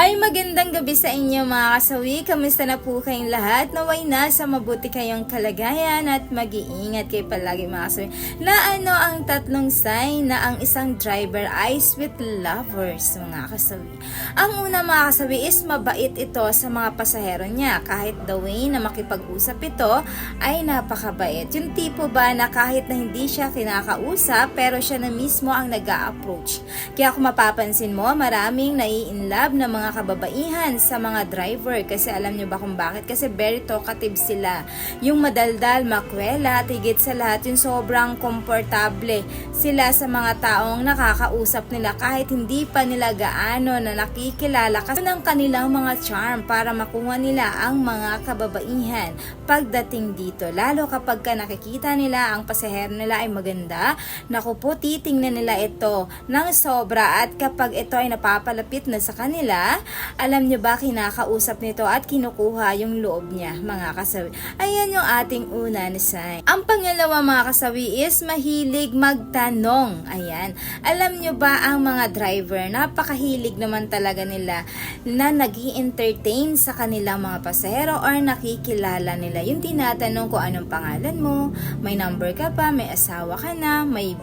Hi, magandang gabi sa inyo mga kasawi. Kamusta na po kayong lahat? Naway na sa mabuti kayong kalagayan at mag-iingat kayo palagi mga kasawi. Na ano ang tatlong sign na ang isang driver ay sweet lovers mga kasawi. Ang una mga kasawi is mabait ito sa mga pasahero niya. Kahit the way na makipag-usap ito ay napakabait. Yung tipo ba na kahit na hindi siya kinakausap pero siya na mismo ang nag approach Kaya kung mapapansin mo, maraming nai-inlove na mga kababaihan sa mga driver kasi alam nyo ba kung bakit? Kasi very talkative sila. Yung madaldal, makwela, at higit sa lahat yung sobrang komportable sila sa mga taong nakakausap nila kahit hindi pa nila gaano na nakikilala kasi ng kanilang mga charm para makuha nila ang mga kababaihan pagdating dito. Lalo kapag ka nakikita nila ang pasahero nila ay maganda, naku po, titingnan nila ito ng sobra at kapag ito ay napapalapit na sa kanila, alam nyo ba kinakausap nito at kinukuha yung loob niya, mga kasawi. Ayan yung ating una na sign. Ang pangalawa mga kasawi is mahilig magtanong. Ayan. Alam nyo ba ang mga driver, napakahilig naman talaga nila na nag entertain sa kanilang mga pasahero or nakikilala nila. Yung tinatanong ko anong pangalan mo, may number ka pa, may asawa ka na, may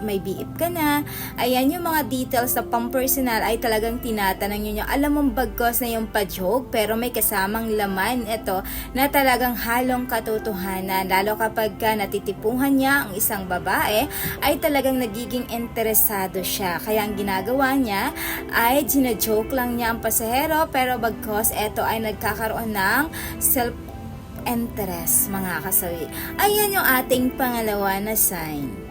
may biip ka na. Ayan, yung mga details na pang-personal ay talagang tinatanong nyo nyo. Alam mong bagkos na yung pa-joke, pero may kasamang laman ito na talagang halong katotohanan. Lalo kapag ka natitipuhan niya ang isang babae, ay talagang nagiging interesado siya. Kaya ang ginagawa niya ay gina-joke lang niya ang pasahero, pero bagkos ito ay nagkakaroon ng self interest, mga kasawi. Ayan yung ating pangalawa na sign.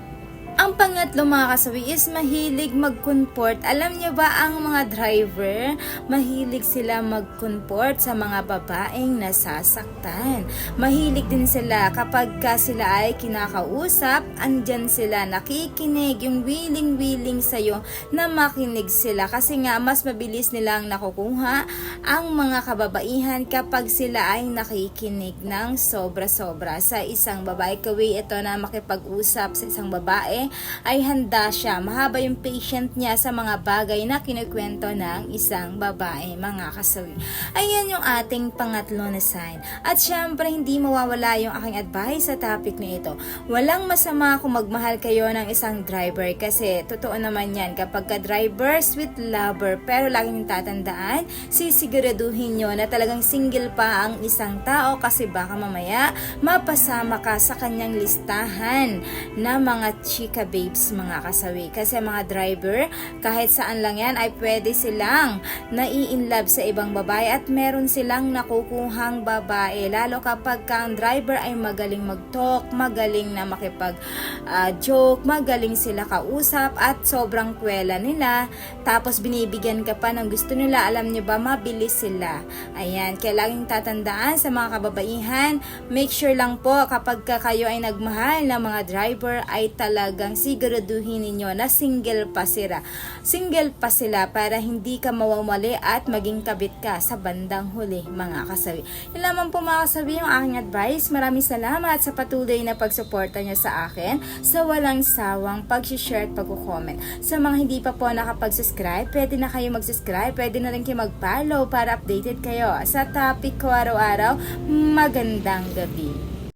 Ang pangatlo mga kasawi is mahilig mag-comport. Alam niyo ba ang mga driver, mahilig sila mag-comport sa mga babaeng nasasaktan. Mahilig din sila kapag ka sila ay kinakausap, andyan sila nakikinig, yung willing-willing sa'yo na makinig sila. Kasi nga, mas mabilis nilang nakukuha ang mga kababaihan kapag sila ay nakikinig ng sobra-sobra sa isang babae. Kawi ito na makipag-usap sa isang babae ay handa siya. Mahaba yung patient niya sa mga bagay na kinukwento ng isang babae, mga kasawi. Ayan yung ating pangatlo na sign. At syempre, hindi mawawala yung aking advice sa topic na ito. Walang masama kung magmahal kayo ng isang driver kasi totoo naman yan. Kapag ka driver, sweet lover, pero laging tatandaan, sisiguraduhin nyo na talagang single pa ang isang tao kasi baka mamaya mapasama ka sa kanyang listahan na mga chika babes mga kasawi. Kasi mga driver, kahit saan lang yan ay pwede silang nai-inlove sa ibang babae at meron silang nakukuhang babae. Lalo kapag ka driver ay magaling mag-talk, magaling na makipag ah, magaling sila kausap at sobrang kwela nila. Tapos binibigyan ka pa ng gusto nila, alam nyo ba, mabilis sila. Ayan, kaya laging tatandaan sa mga kababaihan, make sure lang po kapag ka kayo ay nagmahal ng mga driver ay talagang siguraduhin ninyo na single pa sila. Single pa sila para hindi ka mawawali at maging kabit ka sa bandang huli mga kasawi. Yun lamang po mga kasawi yung aking advice. Maraming salamat sa patuloy na pagsuporta nyo sa akin sa walang sawang pag-share at pag-comment. Sa mga hindi pa po nakapag-subscribe, pwede na kayo mag-subscribe, pwede na rin kayo mag-follow para updated kayo sa topic ko araw-araw. Magandang gabi.